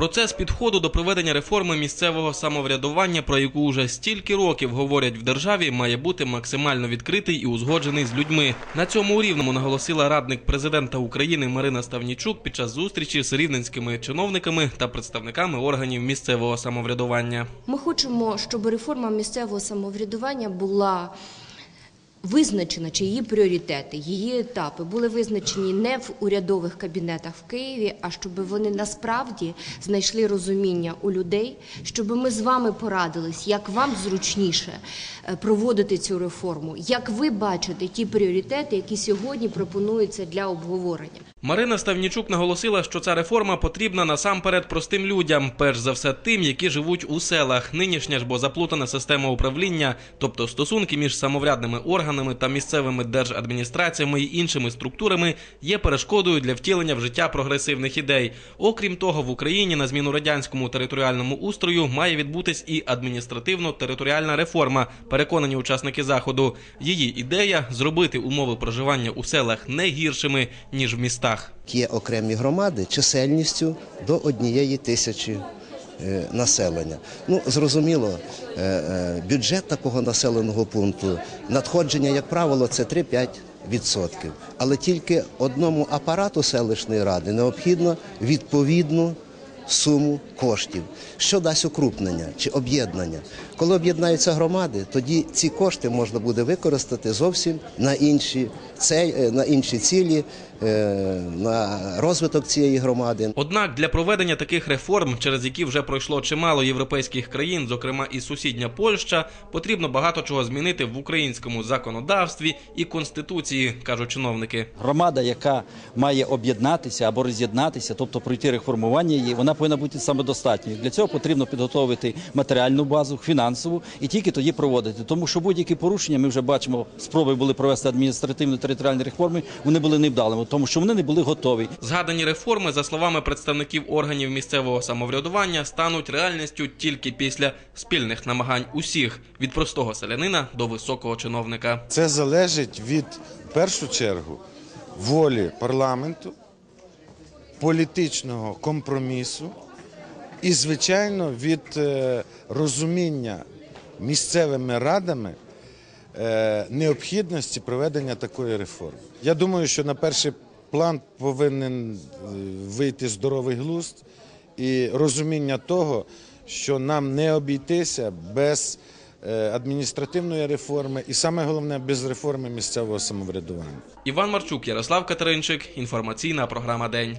Процес підходу до проведення реформи місцевого самоврядування, про яку уже стільки років говорять в державі, має бути максимально відкритий і узгоджений з людьми. На цьому рівному наголосила радник президента України Марина Ставнічук під час зустрічі з рівненськими чиновниками та представниками органів місцевого самоврядування. Ми хочемо, щоб реформа місцевого самоврядування була визначена, чи її пріоритети, її етапи були визначені не в урядових кабінетах в Києві, а щоб вони насправді знайшли розуміння у людей, щоб ми з вами порадились, як вам зручніше е, проводити цю реформу, як ви бачите ті пріоритети, які сьогодні пропонуються для обговорення. Марина Ставнічук наголосила, що ця реформа потрібна насамперед простим людям, перш за все тим, які живуть у селах. Нинішня ж бо заплутана система управління, тобто стосунки між самоврядними органами та місцевими держадміністраціями і іншими структурами, є перешкодою для втілення в життя прогресивних ідей. Окрім того, в Україні на зміну радянському територіальному устрою має відбутись і адміністративно-територіальна реформа. Переконані учасники заходу. Її ідея зробити умови проживання у селах не гіршими ніж в містах. Є окремі громади чисельністю до однієї тисячі населення. Ну, зрозуміло, е, е, бюджет такого населеного пункту, надходження, як правило, це 3-5 відсотків. Але тільки одному апарату селищної ради необхідно відповідну суму коштів. Що дасть укрупнення чи об'єднання? Коли об'єднаються громади, тоді ці кошти можна буде використати зовсім на інші, це, е, на інші цілі, е, на розвиток цієї громади. Однак для проведення таких реформ, через які вже пройшло чимало європейських країн, зокрема і сусідня Польща, потрібно багато чого змінити в українському законодавстві і конституції, кажуть чиновники. Громада, яка має об'єднатися або роз'єднатися, тобто пройти реформування її, вона повинна бути самодостатньою. Для цього потрібно підготовити матеріальну базу, фінансову і тільки тоді проводити. Тому що будь-які порушення ми вже бачимо, спроби були провести адміністративно-територіальні реформи, вони були невдалими, тому що вони не були готові. Згадані реформи, за словами представників органів місцевого самоврядування, стануть реальністю тільки після спільних намагань усіх від простого селянина до високого чиновника. Це залежить від в першу чергу волі парламенту, політичного компромісу і, звичайно, від е, розуміння місцевими радами е, необхідності проведення такої реформи. Я думаю, що на перший план повинен е, вийти здоровий глузд і розуміння того, що нам не обійтися без адміністративної реформи і саме головне без реформи місцевого самоврядування. Іван Марчук, Ярослав Катеринчик. Інформаційна програма День.